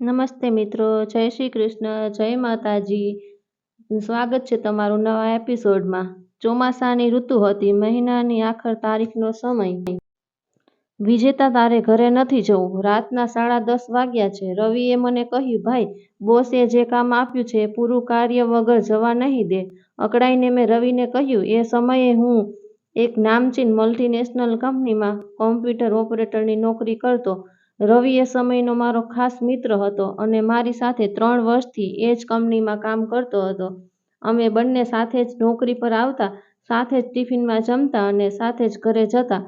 નમસ્તે મિત્રો, જય શ્રી કૃષ્ણ, જય માતાજી. સ્વાગત છે તમારું નવા એપિસોડમાં. ચોમાસાની ઋતુ હતી, મહિનાની આખર તારીખનો સમય. વિજેતા તારે ઘરે નથી જવું. રાતના સાડા દસ વાગ્યા છે. રવિએ મને કહ્યું, ભાઈ, બોસે જે કામ આપ્યું છે પૂરું કાર્ય વગર જવા નહીં દે. અકળાઈને મેં રવિને કહ્યું, એ સમયે હું એક નામચીન મલ્ટીનેશનલ કંપનીમાં કોમ્પ્યુટર ઓપરેટરની નોકરી કરતો. રવિ એ સમયનો મારો ખાસ મિત્ર હતો અને મારી સાથે ત્રણ વર્ષથી એ જ કંપનીમાં કામ કરતો હતો. અમે બંને સાથે જ નોકરી પર આવતા, સાથે જ ટિફિનમાં જમતા અને સાથે જ ઘરે જતા.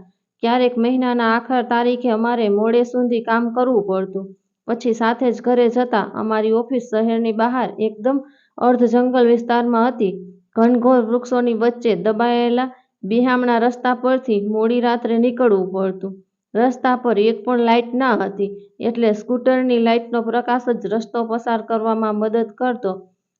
ક્યારેક મહિનાના આખર તારીખે અમારે મોડે સુધી કામ કરવું પડતું. પછી સાથે જ ઘરે જતા, અમારી ઓફિસ શહેરની બહાર એકદમ અર્ધ જંગલ વિસ્તારમાં હતી. ઘનઘોર વૃક્ષોની વચ્ચે દબાયેલા, બિહામણા રસ્તા પરથી મોડી રાત્રે નીકળવું પડતું. રસ્તા પર એક પણ લાઇટ ન હતી, એટલે સ્કૂટરની લાઇટનો પ્રકાશ જ રસ્તો પસાર કરવામાં મદદ કરતો.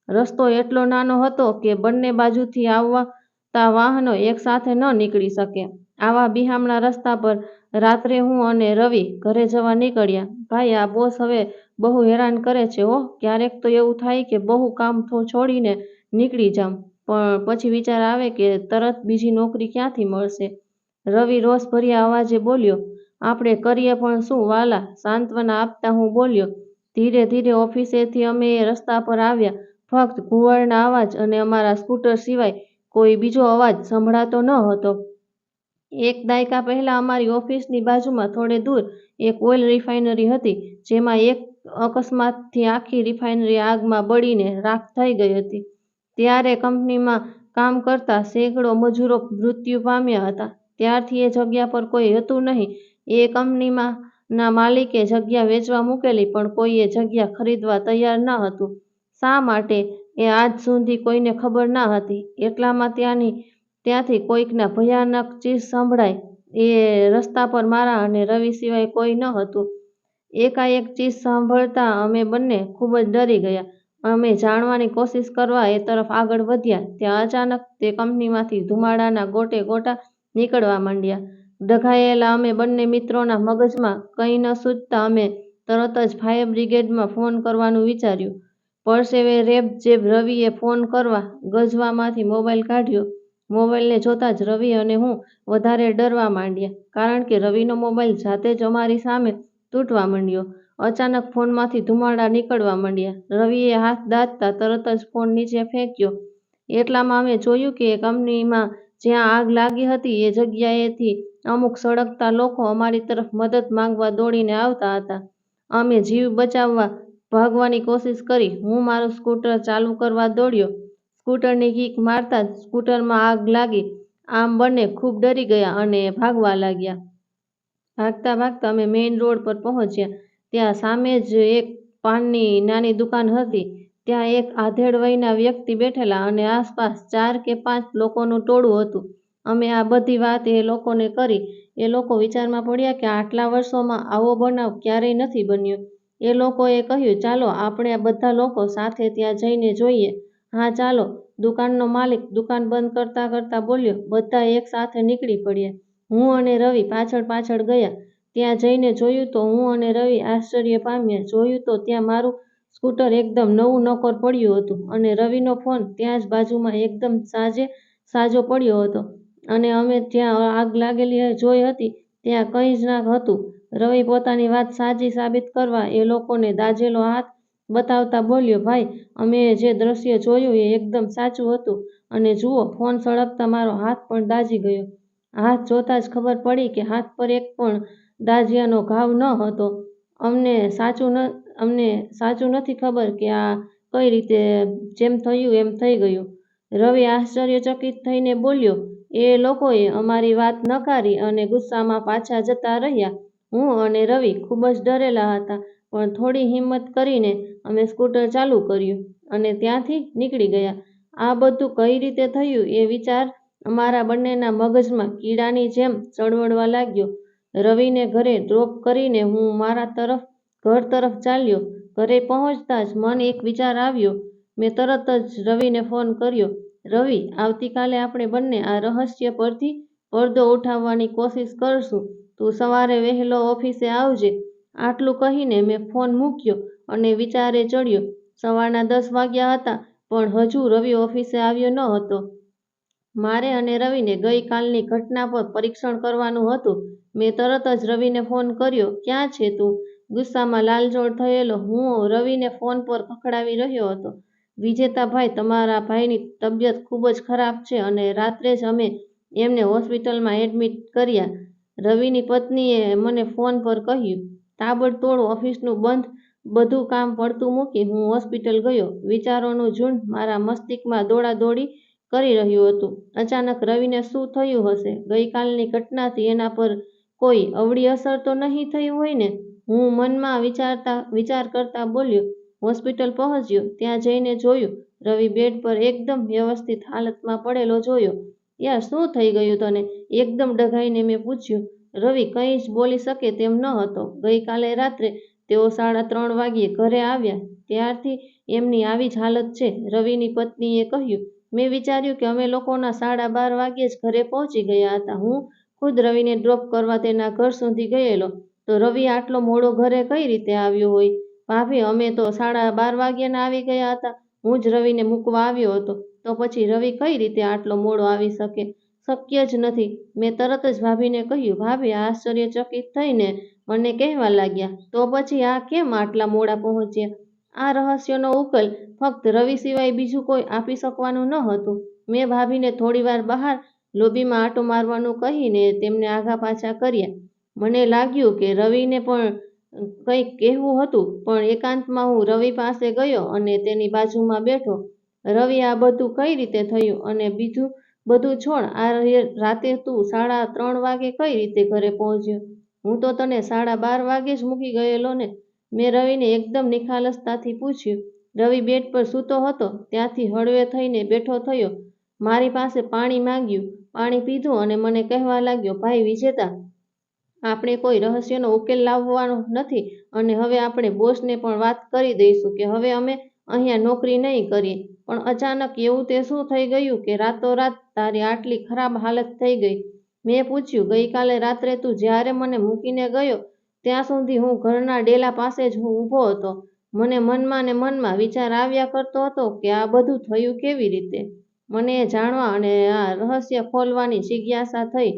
રસ્તો એટલો નાનો હતો કે બંને બાજુથી આવતા વાહનો એકસાથે ન નીકળી શકે. આવા બિહામણા રસ્તા પર રાત્રે હું અને રવિ ઘરે જવા નીકળ્યા. ભાઈ, આ બોસ હવે બહુ હેરાન કરે છે હો. ક્યારેક તો એવું થાય કે બહુ કામ છોડીને નીકળી જાઉં. પણ પછી વિચાર આવે કે તરત બીજી નોકરી ક્યાંથી મળશે. રવિ રોષભર્યા અવાજે બોલ્યો આપણે કરીએ પણ શું? વાલા, સાંત્વના આપતા હું બોલ્યો, ધીરે ધીરે ઓફિસેથી અમે એ રસ્તા પર આવ્યા. ફક્ત ઘુવડના અવાજ અને અમારા સ્કૂટર સિવાય કોઈ બીજો અવાજ સંભળાતો ન હતો. એક દાયકા પહેલાં અમારી ઓફિસની બાજુમાં થોડે દૂર એક ઓઇલ રિફાઇનરી હતી, જેમાં એક અકસ્માતથી આખી રિફાઇનરી આગમાં બળીને રાખ થઈ ગઈ હતી. ત્યારે કંપનીમાં કામ કરતા સેંકડો મજૂરો મૃત્યુ પામ્યા હતા. ત્યારથી એ જગ્યા પર કોઈ હતું નહીં. એ કંપનીમાં ના માલિકે જગ્યા વેચવા મૂકેલી, પણ કોઈ એ જગ્યા ખરીદવા તૈયાર ન હતું. શા માટે? એ આજ સુધી કોઈને ખબર ન હતી. એટલામાં ત્યાંની, ત્યાંથી કોઈકના ભયાનક ચીસ સંભળાય એ રસ્તા પર મારા અને રવિ સિવાય કોઈ ન હતું. એકાએક ચીસ સાંભળતા અમે બંને ખૂબ જ ડરી ગયા. અમે જાણવાની કોશિશ કરવા એ તરફ આગળ વધ્યા. ત્યાં અચાનક તે કંપનીમાંથી ધુમાડાના ગોટે ગોટા નીકળવા માંડ્યા. ડઘાયેલા અમે બંને મિત્રોના મગજમાં કંઈ ન સૂઝતા અમે તરત જ ફાયર બ્રિગેડમાં ફોન કરવાનું વિચાર્યું. પરસેવે રેબઝેબ રવિએ ફોન કરવા ગજવામાંથી મોબાઈલ કાઢ્યો. મોબાઈલને જોતા જ રવિ અને હું વધારે ડરવા માંડ્યા, કારણ કે રવિનો મોબાઈલ જાતે જ અમારી સામે તૂટવા માંડ્યો. અચાનક ફોનમાંથી ધુમાડા નીકળવા માંડ્યા. રવિએ હાથ દાઝતા તરત જ ફોન નીચે ફેંક્યો. એટલામાં અમે જોયું કે કંપનીમાં જ્યાં આગ લાગી હતી એ જગ્યાએથી અમુક સળગતા લોકો અમારી તરફ મદદ માંગવા દોડીને આવતા હતા. અમે જીવ બચાવવા ભાગવાની કોશિશ કરી. હું મારું સ્કૂટર ચાલુ કરવા દોડ્યો. સ્કૂટરની કિક મારતા જ સ્કૂટરમાં આગ લાગી. આમ બંને ખૂબ ડરી ગયા અને ભાગવા લાગ્યા. ભાગતા ભાગતા અમે મેઇન રોડ પર પહોંચ્યા. ત્યાં સામે જ એક પાનની નાની દુકાન હતી. ત્યાં એક આધેડ વયના વ્યક્તિ બેઠેલા અને આસપાસ ચાર કે પાંચ લોકોનું ટોળું હતું. અમે આ બધી વાત એ લોકોને કરી. એ લોકો વિચારમાં પડ્યા કે આટલા વર્ષોમાં આવો બનાવ ક્યારેય નથી બન્યો. એ લોકોએ કહ્યું, ચાલો, આપણે બધા લોકો સાથે ત્યાં જઈને જોઈએ. હા, ચાલો. દુકાનનો માલિક દુકાન બંધ કરતાં કરતાં બોલ્યો, બધા એક સાથે નીકળી પડ્યા. હું અને રવિ પાછળ પાછળ ગયા. ત્યાં જઈને જોયું તો હું અને રવિ આશ્ચર્ય પામ્યા. જોયું તો ત્યાં મારું સ્કૂટર એકદમ નવું નકોર પડ્યું હતું અને રવિનો ફોન ત્યાં જ બાજુમાં એકદમ સાજે સાજો પડ્યો હતો. અને અમે જ્યાં આગ લાગેલી જોઈ હતી, ત્યાં કંઈ જ ના હતું. રવિ પોતાની વાત સાચી સાબિત કરવા એ લોકોને દાઝેલો હાથ બતાવતા બોલ્યો, ભાઈ, અમે જે દ્રશ્ય જોયું એ એકદમ સાચું હતું. અને જુઓ, ફોન સળગતા મારો હાથ પણ દાઝી ગયો. હાથ જોતા જ ખબર પડી કે હાથ પર એક પણ દાઝિયાનો ઘાવ ન હતો. અમને સાચું ન, અમને સાચું નથી ખબર કે આ કઈ રીતે, જેમ થયું એમ થઈ ગયું. રવિ આશ્ચર્યચકિત થઈને બોલ્યો એ લોકોએ અમારી વાત નકારી અને ગુસ્સામાં પાછા જતા રહ્યા. હું અને રવિ ખૂબ જ ડરેલા હતા, પણ થોડી હિંમત કરીને અમે સ્કૂટર ચાલુ કર્યું અને ત્યાંથી નીકળી ગયા. આ બધું કઈ રીતે થયું એ વિચાર અમારા બંનેના મગજમાં કીડાની જેમ ચળવળવા લાગ્યો. રવિને ઘરે ડ્રોપ કરીને હું મારા તરફ, ઘર તરફ ચાલ્યો. ઘરે પહોંચતા જ મન એક વિચાર આવ્યો. મેં તરત જ રવિને ફોન કર્યો. રવિ, આવતીકાલે આપણે બંને આ રહસ્ય પરથી પડદો ઉઠાવવાની કોશિશ કરશું તું સવારે વહેલો ઓફિસે આવજે આટલું કહીને મેં ફોન મૂક્યો અને વિચારે ચડ્યો. સવારના દસ વાગ્યા હતા, પણ હજુ રવિ ઓફિસે આવ્યો ન હતો. મારે અને રવિને ગઈ કાલની ઘટના પર પરીક્ષણ કરવાનું હતું. મેં તરત જ રવિને ફોન કર્યો. ક્યાં છે તું? ગુસ્સામાં લાલચોળ થયેલો, હું રવિને ફોન પર ખખડાવી રહ્યો હતો. વિજેતાભાઈ, તમારા ભાઈની તબિયત ખૂબ જ ખરાબ છે અને રાત્રે જ અમે એમને હોસ્પિટલમાં એડમિટ કર્યા. રવિની પત્નીએ મને ફોન પર કહ્યું. તાબડતોડ ઓફિસનું બંધ, બધું કામ પડતું મૂકી હું હોસ્પિટલ ગયો. વિચારોનું ઝુંડ મારા મસ્તિષ્કમાં દોડાદોડી કરી રહ્યું હતું. અચાનક રવિને શું થયું હશે? ગઈકાલની ઘટનાથી એના પર કોઈ અવળી અસર તો નહીં થઈ હોય ને? હું મનમાં વિચારતા, વિચાર કરતા બોલ્યો. હોસ્પિટલ પહોંચ્યો. ત્યાં જઈને જોયું. રવિ બેડ પર એકદમ વ્યવસ્થિત હાલતમાં પડેલો જોયો. યાર, શું થઈ ગયું તને? એકદમ ડઘાઈને મેં પૂછ્યું. રવિ કંઈ જ બોલી શકે તેમ ન હતો. ગઈકાલે રાત્રે તેઓ સાડા ત્રણ વાગ્યે ઘરે આવ્યા ત્યારથી એમની આવી જ હાલત છે. રવિની પત્નીએ કહ્યું. મેં વિચાર્યું કે અમે લોકોના સાડા બાર વાગ્યે જ ઘરે પહોંચી ગયા હતા. હું ખુદ રવિને ડ્રોપ કરવા તેના ઘર સુધી ગયેલો. તો રવિ આટલો મોડો ઘરે કઈ રીતે આવ્યો હોય? ભાભી, અમે તો સાડા બાર વાગ્યાના આવી ગયા હતા. હું જ રવિને મૂકવા આવ્યો હતો. તો પછી રવિ કઈ રીતે આટલો મોડો આવી શકે? શક્ય જ નથી. મેં તરત જ ભાભીને કહ્યું. ભાભી આશ્ચર્યચકિત થઈને મને કહેવા લાગ્યા. તો પછી આ કેમ આટલા મોડા પહોંચ્યા? આ રહસ્યનો ઉકેલ ફક્ત રવિ સિવાય બીજું કોઈ આપી શકવાનું ન હતું. મેં ભાભીને થોડીવાર બહાર લોબીમાં આંટો મારવાનું કહીને તેમને આઘા-પાછા કર્યા. મને લાગ્યું કે રવિને પણ કંઈક કહેવું હતું, પણ એકાંતમાં હું રવિ પાસે ગયો અને તેની બાજુમાં બેઠો. રવિ, આ બધું કઈ રીતે થયું? અને બીજું બધું છોડ આ રાતે તું સાડા ત્રણ વાગે કઈ રીતે ઘરે પહોંચ્યો? હું તો તને સાડા બાર વાગે જ મૂકી ગયેલો ને? મેં રવિને એકદમ નિખાલસતાથી પૂછ્યું. રવિ બેડ પર સૂતો હતો, ત્યાંથી હળવે થઈને બેઠો થયો. મારી પાસે પાણી માંગ્યું. પાણી પીધું અને મને કહેવા લાગ્યો. ભાઈ વિજેતા આપણે કોઈ રહસ્યનો ઉકેલ લાવવાનો નથી અને હવે આપણે બોસને પણ વાત કરી દઈશું કે હવે અમે અહીંયા નોકરી નહીં કરીએ. પણ અચાનક એવું તે શું થઈ ગયું કે રાતોરાત તારી આટલી ખરાબ હાલત થઈ ગઈ? મેં પૂછ્યું. ગઈકાલે રાત્રે તું જ્યારે મને મૂકીને ગયો, ત્યાં સુધી હું ઘરના ડેલા પાસે જ હું ઊભો હતો. મને મનમાં ને મનમાં વિચાર આવ્યા કરતો હતો કે આ બધું થયું કેવી રીતે? મને એ જાણવા અને આ રહસ્ય ખોલવાની જિજ્ઞાસા થઈ.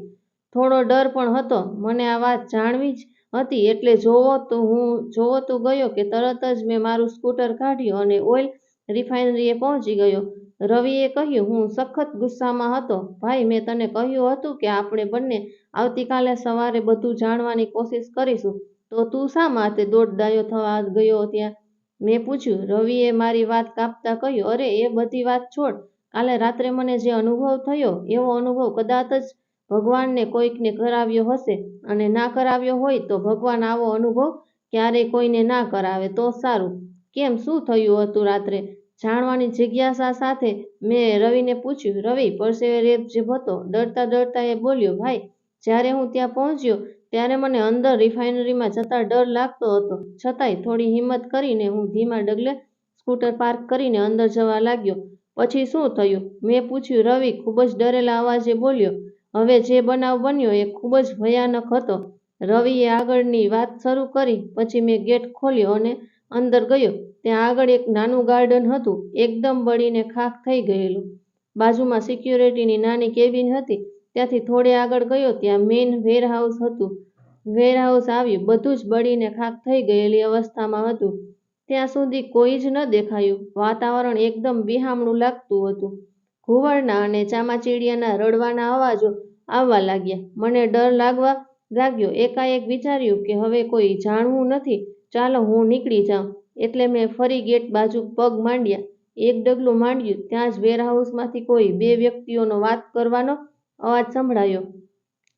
થોડો ડર પણ હતો. મને આ વાત જાણવી જ હતી એટલે જોવો તો હું જોવો તો ગયો કે તરત જ મેં મારું સ્કૂટર કાઢ્યું અને ઓઇલ રિફાઇનરીએ પહોંચી ગયો. રવિએ કહ્યું. હું સખત ગુસ્સામાં હતો. ભાઈ, મેં તને કહ્યું હતું કે આપણે બંને આવતીકાલે સવારે બધું જાણવાની કોશિશ કરીશું તો તું શા માટે દોડદાયો થવા ગયો ત્યાં? મેં પૂછ્યું. રવિએ મારી વાત કાપતા કહ્યું. અરે, એ બધી વાત છોડ. કાલે રાત્રે મને જે અનુભવ થયો, એવો અનુભવ કદાચ જ ભગવાને કોઈકને કરાવ્યો હશે અને ના કરાવ્યો હોય તો ભગવાન આવો અનુભવ ક્યારેય કોઈને ના કરાવે તો સારું. કેમ શું થયું હતું રાત્રે? જાણવાની જિજ્ઞાસા સાથે મેં રવિને પૂછ્યું. રવિ, પરસેવે રેબઝેબ હતો. ડરતા ડરતા એ બોલ્યો. ભાઈ, જ્યારે હું ત્યાં પહોંચ્યો ત્યારે મને અંદર રિફાઇનરીમાં જતા ડર લાગતો હતો છતાંય થોડી હિંમત કરીને હું ધીમા ડગલે સ્કૂટર પાર્ક કરીને અંદર જવા લાગ્યો. પછી શું થયું? મેં પૂછ્યું. રવિ, ખૂબ જ ડરેલા અવાજે બોલ્યો. હવે જે બનાવ બન્યો એ ખૂબ જ ભયાનક હતો. રવિએ આગળની વાત શરૂ કરી. પછી મેં ગેટ ખોલ્યો અને અંદર ગયો. ત્યાં આગળ એક નાનું ગાર્ડન હતું. એકદમ બળીને ખાખ થઈ ગયેલું. બાજુમાં સિક્યુરિટીની નાની કેબિન હતી. ત્યાંથી થોડે આગળ ગયો, ત્યાં મેઇન વેરહાઉસ હતું. વેરહાઉસ આવ્યું. બધું જ બળીને ખાખ થઈ ગયેલી અવસ્થામાં હતું. ત્યાં સુધી કોઈ જ ન દેખાયું. વાતાવરણ એકદમ બિહામણું લાગતું હતું. ઘુવડના અને ચામાચીડિયાના રડવાના અવાજો આવવા લાગ્યા. મને ડર લાગવા લાગ્યો. એકાએક વિચાર્યું કે હવે કોઈ જાણવું નથી. ચાલો હું નીકળી જાઉં. એટલે મેં ફરી ગેટ બાજુ પગ માંડ્યા. એક ડગલું માંડ્યું ત્યાં જ વેરહાઉસમાંથી કોઈ બે વ્યક્તિઓનો વાત કરવાનો અવાજ સંભળાયો.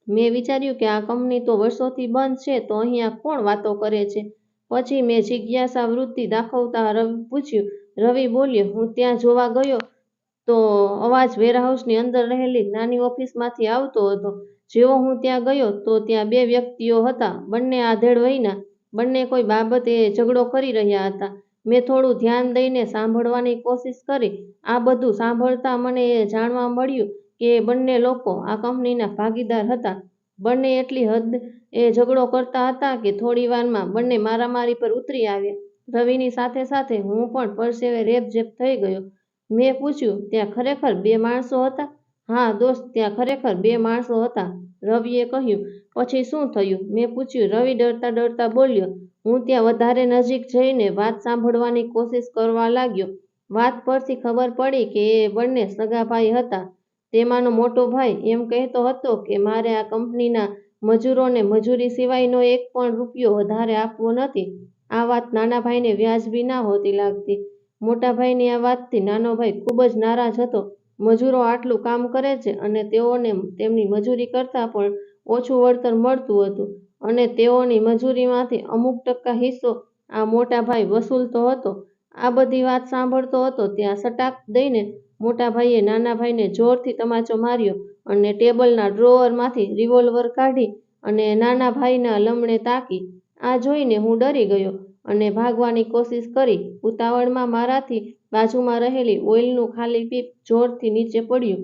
મેં વિચાર્યું કે આ કંપની તો વર્ષોથી બંધ છે, તો અહીંયા કોણ વાતો કરે છે? પછી મેં જિજ્ઞાસા વૃત્તિ દાખવતા પૂછ્યું. રવિ બોલ્યો. હું ત્યાં જોવા ગયો તો અવાજ વેરહાઉસની અંદર રહેલી નાની ઓફિસમાંથી આવતો હતો. જેવો હું ત્યાં ગયો તો ત્યાં બે વ્યક્તિઓ હતા. બંને આધેડ વયના. બંને કોઈ બાબતે ઝઘડો કરી રહ્યા હતા. મેં થોડું ધ્યાન દઈને સાંભળવાની કોશિશ કરી. આ બધું સાંભળતા મને એ જાણવા મળ્યું કે બંને લોકો આ કંપનીના ભાગીદાર હતા. બંને એટલી હદ એ ઝઘડો કરતા હતા કે થોડીવારમાં બંને મારામારી પર ઉતરી આવ્યા. રવિની સાથે સાથે હું પણ પરસેવે રેપઝેપ થઈ ગયો મેં પૂછ્યું, ત્યાં ખરેખર બે માણસો હતા? હા, દોસ્ત, ત્યાં ખરેખર બે માણસો હતા, રવિએ કહ્યું. પછી શું થયું? મેં પૂછ્યું. રવિ ડરતા ડરતા બોલ્યો. હું ત્યાં વધારે નજીક જઈને વાત સાંભળવાની કોશિશ કરવા લાગ્યો. વાત પરથી ખબર પડી કે એ બંને સગા ભાઈ હતા. તેમાંનો મોટો ભાઈ એમ કહેતો હતો કે મારે આ કંપનીના મજૂરોને મજૂરી સિવાયનો એક પણ રૂપિયો વધારે આપવો નથી. આ વાત નાના ભાઈને વ્યાજબી ના હોતી લાગતી. મોટા ભાઈની આ વાતથી નાનો ભાઈ ખૂબ જ નારાજ હતો. મજૂરો આટલું કામ કરે છે અને તેઓને તેમની મજૂરી કરતાં પણ ઓછું વળતર મળતું હતું અને તેઓની મજૂરીમાંથી અમુક ટકા હિસ્સો આ મોટા ભાઈ વસૂલતો હતો. આ બધી વાત સાંભળતો હતો ત્યાં સટાક દઈને મોટા ભાઈએ નાના ભાઈને જોરથી તમાચો માર્યો અને ટેબલના ડ્રોઅરમાંથી રિવોલ્વર કાઢી અને નાના ભાઈના લમણે તાકી. આ જોઈને હું ડરી ગયો. અને ભાગવાની કોશિશ કરી ઉતાવળમાં મારાથી બાજુમાં રહેલી ઓઇલનું ખાલી પીપ જોરથી નીચે પડ્યું.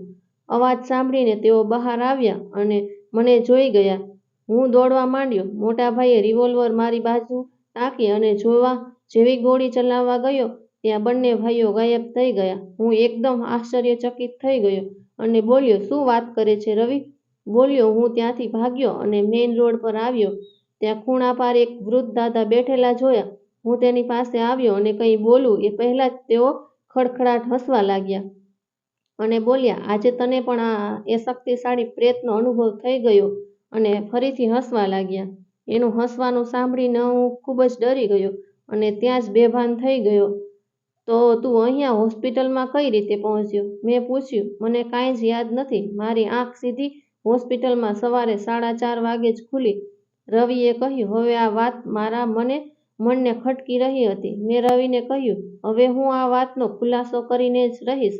અવાજ સાંભળીને તેઓ બહાર આવ્યા અને મને જોઈ ગયા. હું દોડવા માંડ્યો. મોટાભાઈએ રિવોલ્વર મારી બાજુ તાકી અને જોવા જેવી ગોળી ચલાવવા ગયો ત્યાં બંને ભાઈઓ ગાયબ થઈ ગયા. હું એકદમ આશ્ચર્યચકિત થઈ ગયો અને બોલ્યો, શું વાત કરે છે રવિ? બોલ્યો, હું ત્યાંથી ભાગ્યો અને મેઇન રોડ પર આવ્યો. ત્યાં ખૂણા પાર એક વૃદ્ધ દાદા બેઠેલા જોયા. હું તેની પાસે આવ્યો અને કંઈ બોલું એ પહેલાં જ તેઓ ખડખડાટ હસવા લાગ્યા અને બોલ્યા, આજે તને પણ આ, એ શક્તિશાળી પ્રેતનો અનુભવ થઈ ગયો. અને ફરીથી હસવા લાગ્યા. એનું હસવાનું સાંભળીને હું ખૂબ જ ડરી ગયો અને ત્યાં જ બેભાન થઈ ગયો. તો તું અહીંયા હોસ્પિટલમાં કઈ રીતે પહોંચ્યો? મેં પૂછ્યું. મને કાંઈ જ યાદ નથી. મારી આંખ સીધી હોસ્પિટલમાં સવારે સાડા ચાર વાગે જ ખુલી. રવિએ કહ્યું, હવે આ વાત મારા મને, મનને ખટકી રહી હતી. મેં રવિને કહ્યું, હવે હું આ વાતનો ખુલાસો કરીને જ રહીશ.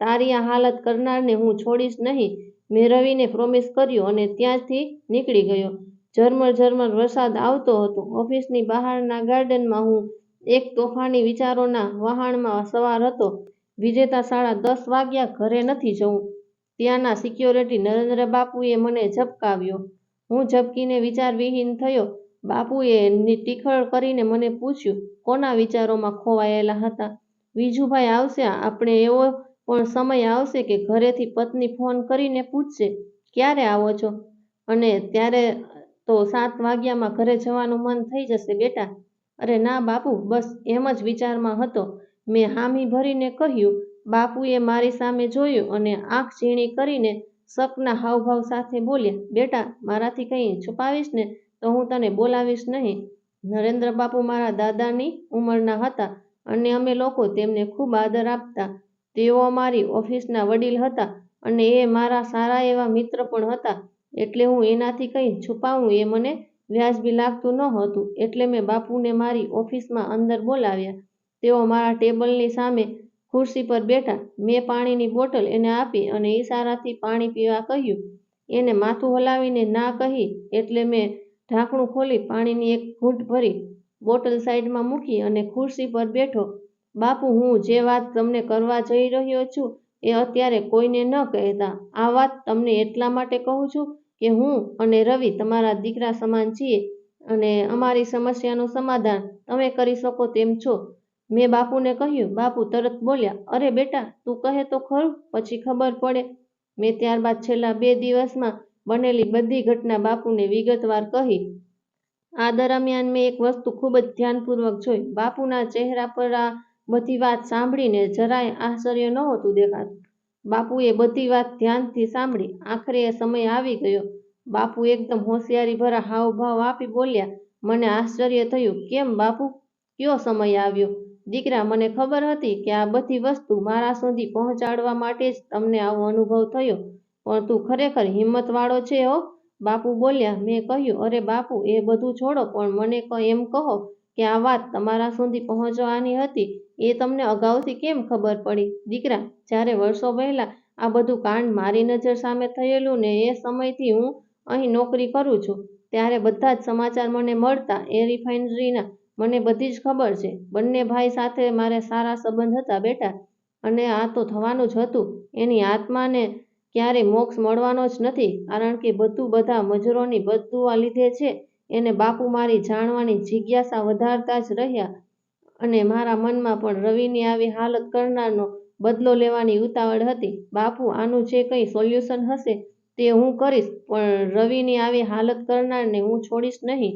તારી આ હાલત કરનારને હું છોડીશ નહીં. મેં રવિને પ્રોમિસ કર્યું અને ત્યાંથી નીકળી ગયો. ઝરમર ઝરમર વરસાદ આવતો હતો. ઓફિસની બહારના ગાર્ડનમાં હું એક તોફાની વિચારોના વહાણમાં સવાર હતો. વિજેતા સાડા દસ વાગ્યા ઘરે નથી જવું. ત્યાંના સિક્યોરિટી નરેન્દ્ર બાપુએ મને ઝબકાવ્યો હું ઝબકીને વિચારવિહીન થયો. બાપુએ ટીખળ કરીને મને પૂછ્યું, કોના વિચારોમાં ખોવાયેલા હતા? વિજુભાઈ આવશે, આપણે એવો પણ સમય આવશે કે ઘરેથી પત્ની ફોન કરીને પૂછશે, ક્યારે આવો છો? અને ત્યારે તો સાત વાગ્યામાં ઘરે જવાનું મન થઈ જશે, બેટા. અરે ના બાપુ, બસ એમ જ વિચારમાં હતો. મેં હામી ભરીને કહ્યું, બાપુએ મારી સામે જોયું અને આંખ ઝીણી કરીને શકના હાવભાવ સાથે બોલ્યા, બેટા, મારાથી કંઈ છુપાવીશ ને તો હું તને બોલાવીશ નહીં. નરેન્દ્ર બાપુ મારા દાદાની ઉંમરના હતા અને અમે લોકો તેમને ખૂબ આદર આપતા. તેઓ અમારી ઓફિસના વડીલ હતા અને એ મારા સારા એવા મિત્ર પણ હતા. એટલે હું એનાથી કંઈ છુપાવું એ મને વ્યાજબી લાગતું નહોતું એટલે મેં બાપુને મારી ઓફિસમાં અંદર બોલાવ્યા. તેઓ મારા ટેબલની સામે ખુરશી પર બેઠા મેં પાણીની બોટલ એને આપી અને ઈશારાથી પાણી પીવા કહ્યું. એને માથું હલાવીને ના કહી એટલે મેં ઢાંકણું ખોલી પાણીની એક ઘૂંટ ભરી બોટલ સાઈડમાં મૂકી અને ખુરશી પર બેઠો. બાપુ, હું જે વાત તમને કરવા જઈ રહ્યો છું એ અત્યારે કોઈને ન કહેતા. આ વાત તમને એટલા માટે કહું છું કે હું અને રવિ તમારા દીકરા સમાન છીએ અને અમારી સમસ્યાનું સમાધાન તમે કરી શકો તેમ છો. મેં બાપુને કહ્યું, બાપુ તરત બોલ્યા, અરે બેટા, તું કહે તો ખરું, પછી ખબર પડે. મેં ત્યારબાદ છેલ્લા બે દિવસમાં બનેલી બધી ઘટના બાપુને વિગતવાર કહી. આ દરમિયાન મેં એક વસ્તુ ખૂબ જ ધ્યાનપૂર્વક જોઈ. બાપુના ચહેરા પર આ બધી વાત સાંભળીને જરાય આશ્ચર્ય નહોતું દેખાતું. બાપુએ બધી વાત ધ્યાનથી સાંભળી. આખરે એ સમય આવી ગયો. બાપુ એકદમ હોશિયારીભરા હાવભાવ આપી બોલ્યા. મને આશ્ચર્ય થયું. કેમ બાપુ? કયો સમય આવ્યો? દીકરા, મને ખબર હતી કે આ બધી વસ્તુ મારા સુધી પહોંચાડવા માટે જ તમને આવો અનુભવ થયો, પણ તું ખરેખર હિંમતવાળો છે હો. બાપુ બોલ્યા, મેં કહ્યું, અરે બાપુ, એ બધું છોડો, પણ મને એમ કહો કે આ વાત તમારા સુધી પહોંચવાની હતી, એ તમને અગાઉથી કેમ ખબર પડી? દીકરા, જ્યારે વર્ષો પહેલાં આ બધું કાંડ મારી નજર સામે થયેલું ને એ સમયથી હું અહીં નોકરી કરું છું, ત્યારે બધા જ સમાચાર મને મળતા એ રિફાઇનરીના મને બધી જ ખબર છે બંને ભાઈ સાથે મારે સારા સંબંધ હતા બેટા અને આ તો થવાનું જ હતું એની આત્માને ક્યારેય મોક્ષ મળવાનો જ નથી કારણ કે બધું બધા મજૂરોની બદદુઆ લીધે છે એને બાપુ મારી જાણવાની જિજ્ઞાસા વધારતા જ રહ્યા અને મારા મનમાં પણ રવિની આવી હાલત કરનારનો બદલો લેવાની ઉતાવળ હતી. બાપુ, આનું જે કંઈ સોલ્યુશન હશે તે હું કરીશ પણ રવિની આવી હાલત કરનારને હું છોડીશ નહીં.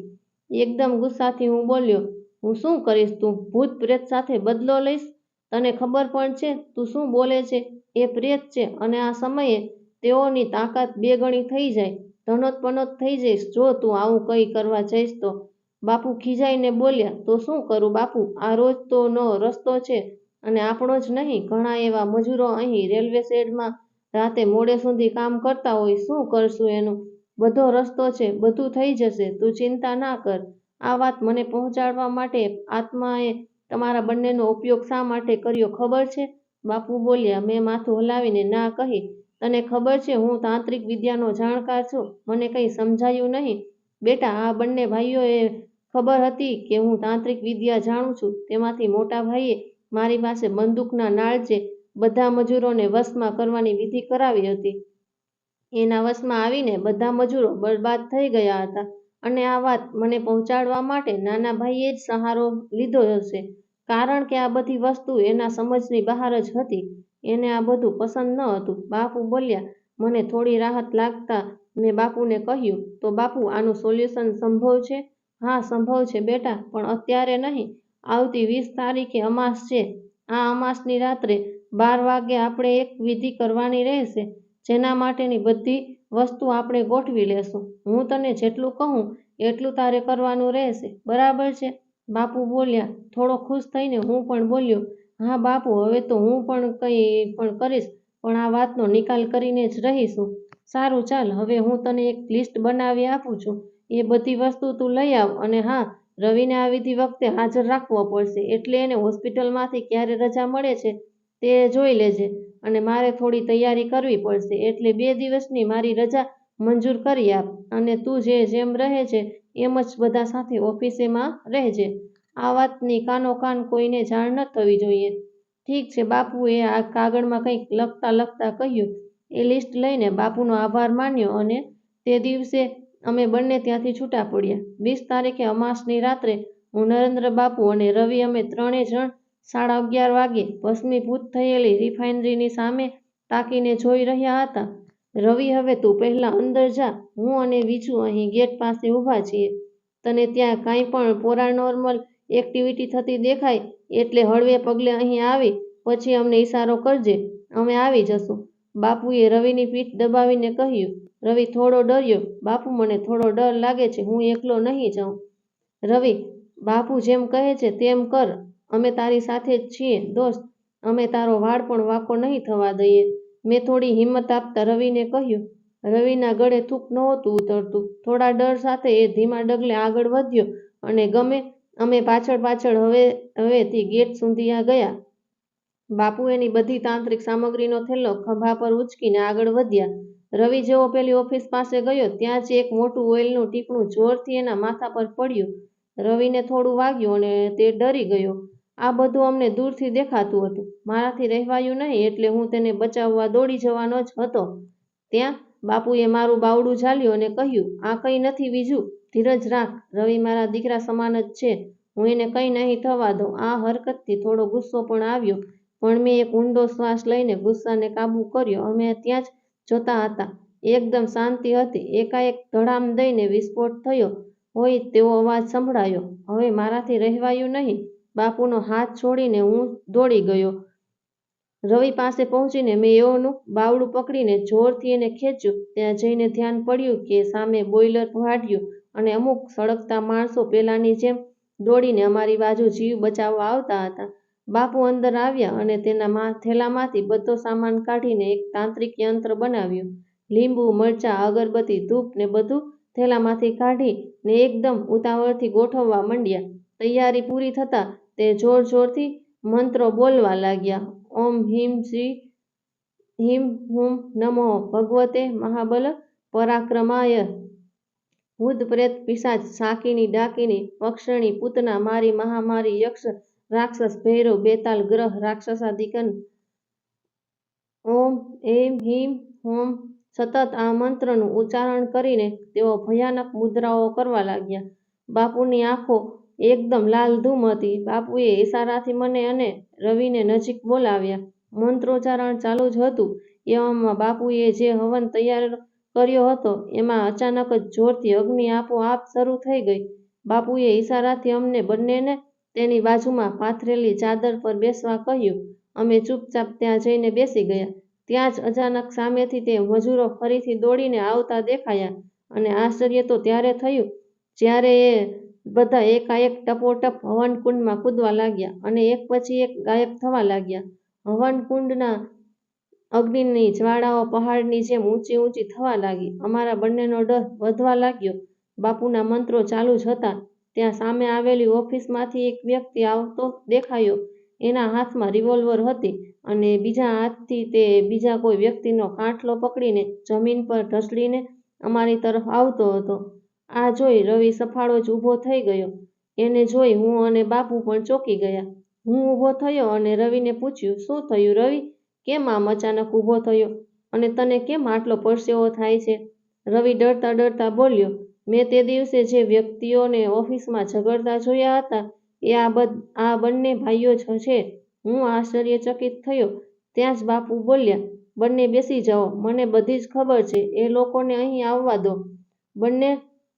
એકદમ ગુસ્સાથી હું બોલ્યો, હું શું કરીશ તું ભૂત-પ્રેત સાથે બદલો લઈશ? તને ખબર પણ છે તું શું બોલે છે? એ પ્રેત છે અને આ સમયે તેઓની તાકાત બે ગણી થઈ જાય, ધનોત-પનોત થઈ જઈશ જો તું આવું કંઈ કરવા જઈશ તો. બાપુ ખીજાઈને બોલ્યા, તો શું કરું બાપુ? આ રોજ તો નો રસ્તો છે અને આપણો જ નહીં ઘણા એવા મજૂરો અહીં રેલવે શેડમાં રાતે મોડે સુધી કામ કરતા હોય શું કરશું એનું? બધો રસ્તો છે, બધું થઈ જશે, તું ચિંતા ના કર. આ વાત મને પહોંચાડવા માટે આત્માએ તમારા બંનેનો ઉપયોગ શા માટે કર્યો ખબર છે? બાપુ બોલ્યા. મેં માથું હલાવીને ના કહી. તને ખબર છે હું તાંત્રિક વિદ્યાનો જાણકાર છું. મને કંઈ સમજાયું નહીં. બેટા, આ બંને ભાઈઓએ ખબર હતી કે હું તાંત્રિક વિદ્યા જાણું છું. તેમાંથી મોટા ભાઈએ મારી પાસે બંદૂકના નાળચે બધા મજૂરોને વશમાં કરવાની વિધિ કરાવી હતી. એના વશમાં આવીને બધા મજૂરો બરબાદ થઈ ગયા હતા અને આ વાત મને પહોંચાડવા માટે નાના ભાઈએ જ સહારો લીધો હશે કારણ કે આ બધી વસ્તુ એના સમજની બહાર જ હતી. એને આ બધું પસંદ ન હતું બાપુ બોલ્યા. મને થોડી રાહત લાગતા મેં બાપુને કહ્યું, તો બાપુ આનું સોલ્યુશન સંભવ છે? હા, સંભવ છે બેટા, પણ અત્યારે નહીં. આવતી વીસ તારીખે અમાસ છે. આ અમાસની રાત્રે બાર વાગે આપણે એક વિધિ કરવાની રહેશે જેના માટેની બધી વસ્તુ આપણે ગોઠવી લેશું. હું તને જેટલું કહું એટલું તારે કરવાનું રહેશે, બરાબર છે? બાપુ બોલ્યા. થોડો ખુશ થઈને હું પણ બોલ્યો, હા બાપુ, હવે તો હું પણ કંઈ પણ કરીશ પણ આ વાતનો નિકાલ કરીને જ રહીશું. સારું ચાલ, હવે હું તને એક લિસ્ટ બનાવી આપું છું. એ બધી વસ્તુ તું લઈ આવ અને હા, રવિને આ વખતે હાજર રાખવો પડશે એટલે એને હોસ્પિટલમાંથી ક્યારે રજા મળે છે તે જોઈ લેજે અને મારે થોડી તૈયારી કરવી પડશે એટલે બે દિવસની મારી રજા મંજૂર કરી આપ અને તું જે જેમ રહે છે એમ જ બધા સાથે ઓફિસેમાં રહેજે. આ વાતની કાનોકાન કોઈને જાણ ન થવી જોઈએ. ઠીક છે બાપુએ કાગળમાં કંઈક લખતા લખતા કહ્યું. એ લિસ્ટ લઈને બાપુનો આભાર માન્યો અને તે દિવસે અમે બંને ત્યાંથી છૂટા પડ્યા. વીસ તારીખે અમાસની રાત્રે હું, નરેન્દ્ર બાપુ અને રવિ અમે ત્રણેય જણ સાડા અગિયાર વાગ્યે ભસ્મીભૂત થયેલી રિફાઇનરીની સામે તાકીને જોઈ રહ્યા હતા. રવિ, હવે તું પહેલાં અંદર જા. હું અને બીજું અહીં ગેટ પાસે ઊભા છીએ. તને ત્યાં કાંઈ પણ પેરાનોર્મલ એક્ટિવિટી થતી દેખાય એટલે હળવે પગલે અહીં આવી પછી અમને ઈશારો કરજે, અમે આવી જશું. બાપુએ રવિની પીઠ દબાવીને કહ્યું. રવિ થોડો ડર્યો. બાપુ, મને થોડો ડર લાગે છે હું એકલો નહીં જાઉં. રવિ, બાપુ જેમ કહે છે તેમ કર અમે તારી સાથે જ છીએ, દોસ્ત. અમે તારો વાળ પણ વાંકો નહીં થવા દઈએ. મેં થોડી હિંમત આપતા રવિને કહ્યું. રવિના ગળે થૂંક નહોતું ઉતરતું થોડા ડર સાથે એ ધીમા ડગલે આગળ વધ્યો અને ગમે, અમે પાછળ-પાછળ હવે, હવેથી ગેટ સુધી ગયા. બાપુ એની બધી તાંત્રિક સામગ્રીનો થેલો ખભા પર ઉચકીને આગળ વધ્યા. રવિ જેવો પેલી ઓફિસ પાસે ગયો, ત્યાં જ એક મોટું ઓઈલનું ટીપણું જોરથી એના માથા પર પડ્યું. રવિને થોડું વાગ્યું અને તે ડરી ગયો. આ બધું અમને દૂરથી દેખાતું હતું. મારાથી રહેવાયું નહીં એટલે હું તેને બચાવવા દોડી જવાનો જ હતો ત્યાં બાપુએ મારું બાવડું ઝાલ્યું અને કહ્યું, આ કંઈ નથી બીજું ધીરજ રાખ. રવિ મારા દીકરા સમાન જ છે. હું એને કંઈ નહીં થવા દઉં. આ હરકતથી થોડો ગુસ્સો પણ આવ્યો પણ મેં એક ઊંડો શ્વાસ લઈને ગુસ્સાને કાબૂ કર્યો. અમે ત્યાં જ જોતા હતા. એકદમ શાંતિ હતી. એકાએક ધડામ દઈને વિસ્ફોટ થયો હોય તેવો અવાજ સંભળાયો. હવે મારાથી રહેવાયું નહીં. બાપુનો હાથ છોડીને હું દોડી ગયો રવિ પાસે પહોંચીને મેં એનું બાવડું પકડીને જોરથી એને ખેંચ્યું. ત્યાં જઈને ધ્યાન પડ્યું કે સામે બોઈલર ફાટ્યું અને અમુક સળગતા માણસો પેલાની જેમ દોડીને અમારી બાજુ જીવ બચાવવા આવતા હતા. બાપુ અંદર આવ્યા અને તેના થેલામાંથી બધો સામાન કાઢીને એક તાંત્રિક યંત્ર બનાવ્યું. લીંબુ, મરચાં, અગરબત્તી, ધૂપ ને બધું થેલામાંથી કાઢી ને એકદમ ઉતાવળથી ગોઠવવા માંડ્યા. તૈયારી પૂરી થતાં તે જોર-જોરથી મંત્રો બોલવા લાગ્યા. ઓમ હ્રીં હ્રૂં નમો ભગવતે મહાબલ પરાક્રમાય. ભૂત-પ્રેત, પિશાચ, સાકીની ડાકીની પક્ષણી પૂતના, મારી, મહામારી, યક્ષ, રાક્ષસ, ભૈરવ, બેતાલ, ગ્રહ, રાક્ષસાધિકન ઓમ એમ હિમ હોમ સતત આ મંત્રનું ઉચ્ચારણ કરીને તેઓ ભયાનક મુદ્રાઓ કરવા લાગ્યા. બાપુની આંખો એકદમ લાલઘૂમ હતી. બાપુએ ઇશારાથી મને અને રવિને નજીક બોલાવ્યા. મંત્રોચ્ચારણ ચાલુ જ હતું. એવામાં બાપુએ જે હવન તૈયાર કર્યો હતો, એમાં અચાનક જ જોરથી અગ્નિ આપોઆપ શરૂ થઈ ગઈ. બાપુએ ઇશારાથી અમને બંનેને તેની બાજુમાં પાથરેલી ચાદર પર બેસવા કહ્યું. અમે ચૂપચાપ ત્યાં જઈને બેસી ગયા. ત્યાં જ અચાનક સામેથી તે મજૂરો ફરીથી દોડીને આવતા દેખાયા અને આશ્ચર્ય તો ત્યારે થયું જ્યારે એ બધા એકાએક ટપોટપ હવનકુંડમાં કૂદવા લાગ્યા અને એક પછી એક ગાયબ થવા લાગ્યા. હવનકુંડના અગ્નિની જ્વાળાઓ પહાડની જેમ ઊંચી ઊંચી થવા લાગી. અમારા બંનેનો ડર વધવા લાગ્યો. બાપુના મંત્રો ચાલુ જ હતા ત્યાં સામે આવેલી ઓફિસમાંથી એક વ્યક્તિ આવતો દેખાયો. એના હાથમાં રિવોલ્વર હતી અને બીજા હાથથી તે બીજા કોઈ વ્યક્તિનો કાંઠલો પકડીને જમીન પર ઢસડીને અમારી તરફ આવતો હતો. આ જોઈ રવિ સફાળો જ ઊભો થઈ ગયો. એને જોઈ હું અને બાપુ પણ ચોંકી ગયા. હું ઊભો થયો અને રવિને પૂછ્યું, શું થયું રવિ? કેમ આમ અચાનક ઊભો થયો અને તને કેમ આટલો પરસેવો થાય છે? રવિ ડરતા ડરતા બોલ્યો, મેં તે દિવસે જે વ્યક્તિઓને ઓફિસમાં ઝઘડતા જોયા હતા એ આ બંને ભાઈઓ જ છે. હું આશ્ચર્યચકિત થયો. ત્યાં જ બાપુ બોલ્યા, બંને બેસી જાઓ, મને બધી જ ખબર છે. એ લોકોને અહીં આવવા દો. બંને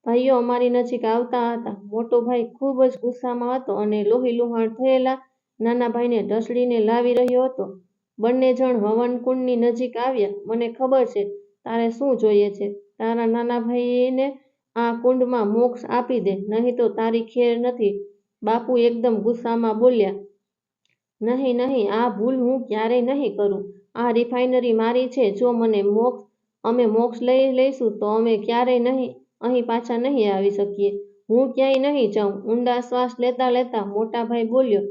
ભાઈઓ અમારી નજીક આવતા હતા. મોટો ભાઈ ખૂબ જ ગુસ્સામાં હતો અને લોહીલુહાણ થયેલા નાના ભાઈને ઢસડીને લાવી રહ્યો હતો. બંને જણ હવનકુંડની નજીક આવ્યા. મને ખબર છે તારે શું જોઈએ છે. તારા નાના ભાઈને આ કુંડમાં મોક્ષ આપી દે, નહીં તો તારી ખેર નથી. બાપુ એકદમ ગુસ્સામાં બોલ્યા, નહીં નહીં આ ભૂલ હું ક્યારેય નહીં કરું. આ રિફાઇનરી મારી છે. જો મને મોક્ષ અમે મોક્ષ લઈ લઈશું તો અમે ક્યારેય અહીં પાછા નહીં આવી શકીએ. હું ક્યાંય નહીં જાઉં. ઊંડા શ્વાસ લેતા લેતા મોટા ભાઈ બોલ્યો,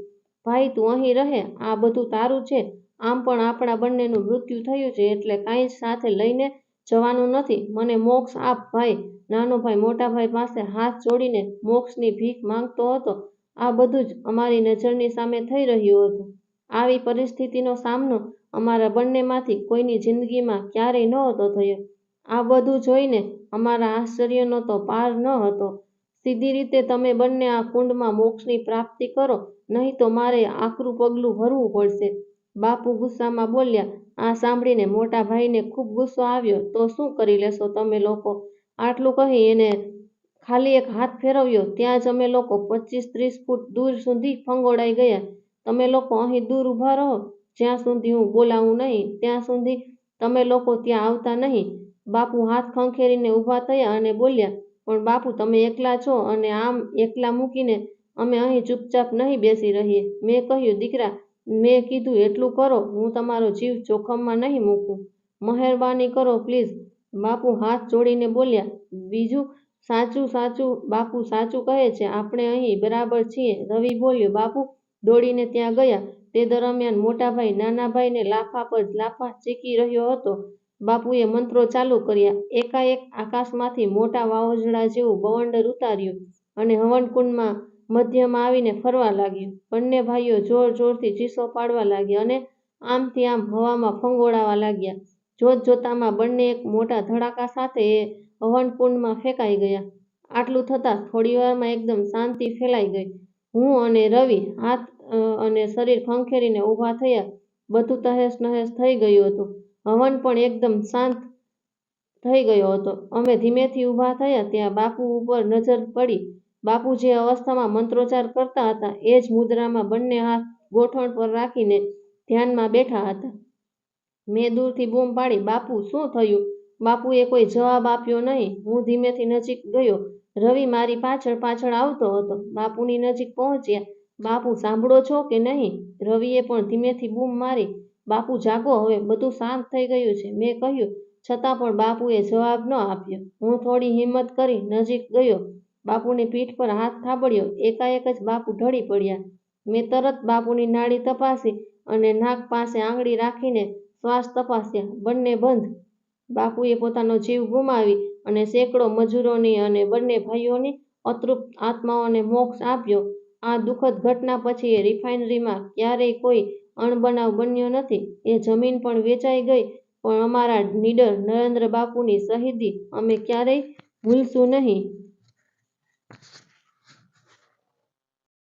ભાઈ તું અહીં રહે. આ બધું તારું છે. આમ પણ આપણા બંનેનું મૃત્યુ થયું છે એટલે કાંઈ સાથે લઈને જવાનું નથી. મને મોક્ષ આપ ભાઈ. નાનો ભાઈ મોટા ભાઈ પાસે હાથ જોડીને મોક્ષની ભીખ માંગતો હતો. આ બધું જ અમારી નજરની સામે થઈ રહ્યું હતું. આવી પરિસ્થિતિનો સામનો અમારા બંનેમાંથી કોઈની જિંદગીમાં ક્યારેય નહોતો થયો. આ બધું જોઈને અમારા આશ્ચર્યનો તો પાર ન હતો. સીધી રીતે તમે બંને આ કુંડમાં મોક્ષની પ્રાપ્તિ કરો, નહીં તો મારે આકરું પગલું ભરવું પડશે. બાપુ ગુસ્સામાં બોલ્યા. આ સાંભળીને મોટા ભાઈને ખૂબ ગુસ્સો આવ્યો. તો શું કરી લેશો તમે લોકો? આટલું કહી એને ખાલી એક હાથ ફેરવ્યો. ત્યાં જ અમે લોકો પચીસ ત્રીસ ફૂટ દૂર સુધી ફંગોળાઈ ગયા. તમે લોકો અહીં દૂર ઊભા રહો. જ્યાં સુધી હું બોલાવું નહીં, ત્યાં સુધી તમે લોકો ત્યાં આવતા નહીં. બાપુ હાથ ખંખેરીને ઊભા થયા અને બોલ્યા, પણ બાપુ તમે એકલા છો અને આમ એકલા મૂકીને અમે અહીં ચૂપચાપ નહીં બેસી રહીએ. મેં કહ્યું, દીકરા મેં કીધું એટલું કરો. હું તમારો જીવ જોખમમાં નહીં મૂકું. મહેરબાની કરો પ્લીઝ. બાપુ હાથ જોડીને બોલ્યા, બીજું સાચું સાચું બાપુ સાચું કહે છે. આપણે અહીં બરાબર છીએ. રવિ બોલ્યો. બાપુ દોડીને ત્યાં ગયા. તે દરમિયાન મોટાભાઈ નાનાભાઈને નાના ભાઈને લાફા પર લાફા ચીકી રહ્યો હતો. બાપુએ મંત્રો ચાલુ કર્યા. એકાએક આકાશમાંથી મોટા વાવાઝોડા જેવું બવંડર ઉતાર્યું અને હવનકુંડમાં મધ્યમાં આવીને ફરવા લાગ્યું. બંને ભાઈઓ જોર જોરથી ચીસો પાડવા લાગ્યા અને આમથી આમ હવામાં ફંગોળાવા લાગ્યા. જોતજોતામાં બંને એક મોટા ધડાકા સાથે એ હવનકુંડમાં ફેંકાઈ ગયા. આટલું થતાં થોડીવારમાં એકદમ શાંતિ ફેલાઈ ગઈ. હું અને રવિ હાથ અને શરીર ખંખેરીને ઊભા થયા. બધું તહેશ નહેશ થઈ ગયું હતું. હવન પણ એકદમ શાંત થઈ ગયો હતો. અમે ધીમેથી ઊભા થયા ત્યાં બાપુ ઉપર નજર પડી. બાપુ જે અવસ્થામાં મંત્રોચ્ચાર કરતા હતા એ જ મુદ્રામાં બંને હાથ ગોઠણ પર રાખીને ધ્યાનમાં બેઠા હતા. મેં દૂરથી બૂમ પાડી, બાપુ શું થયું? બાપુએ કોઈ જવાબ આપ્યો નહીં. હું ધીમેથી નજીક ગયો. રવિ મારી પાછળ પાછળ આવતો હતો. બાપુની નજીક પહોંચ્યા. બાપુ સાંભળો છો કે નહીં? રવિએ પણ ધીમેથી બૂમ મારી. બાપુ, જાગો હવે, બધું શાંત થઈ ગયું છે. મેં કહ્યું. છતાં પણ બાપુએ જવાબ ન આપ્યો. હું થોડી હિંમત કરી નજીક ગયો. બાપુની પીઠ પર હાથ થાબડ્યો. એકાએક જ બાપુ ઢળી પડ્યા. મેં તરત બાપુની નાડી તપાસી અને નાક પાસે આંગળી રાખીને શ્વાસ તપાસ્યા. બંને બંધ. બાપુએ પોતાનો જીવ ગુમાવી અને સેંકડો મજૂરોની અને બંને ભાઈઓની અતૃપ્ત આત્માઓને મોક્ષ આપ્યો. આ દુઃખદ ઘટના પછી એ રિફાઇનરીમાં ક્યારેય કોઈ અણબનાવ બન્યો નથી. એ જમીન પણ વેચાઈ ગઈ, પણ અમારા નીડર નરેન્દ્રબાપુની શહીદી અમે ક્યારેય ભૂલશું નહીં.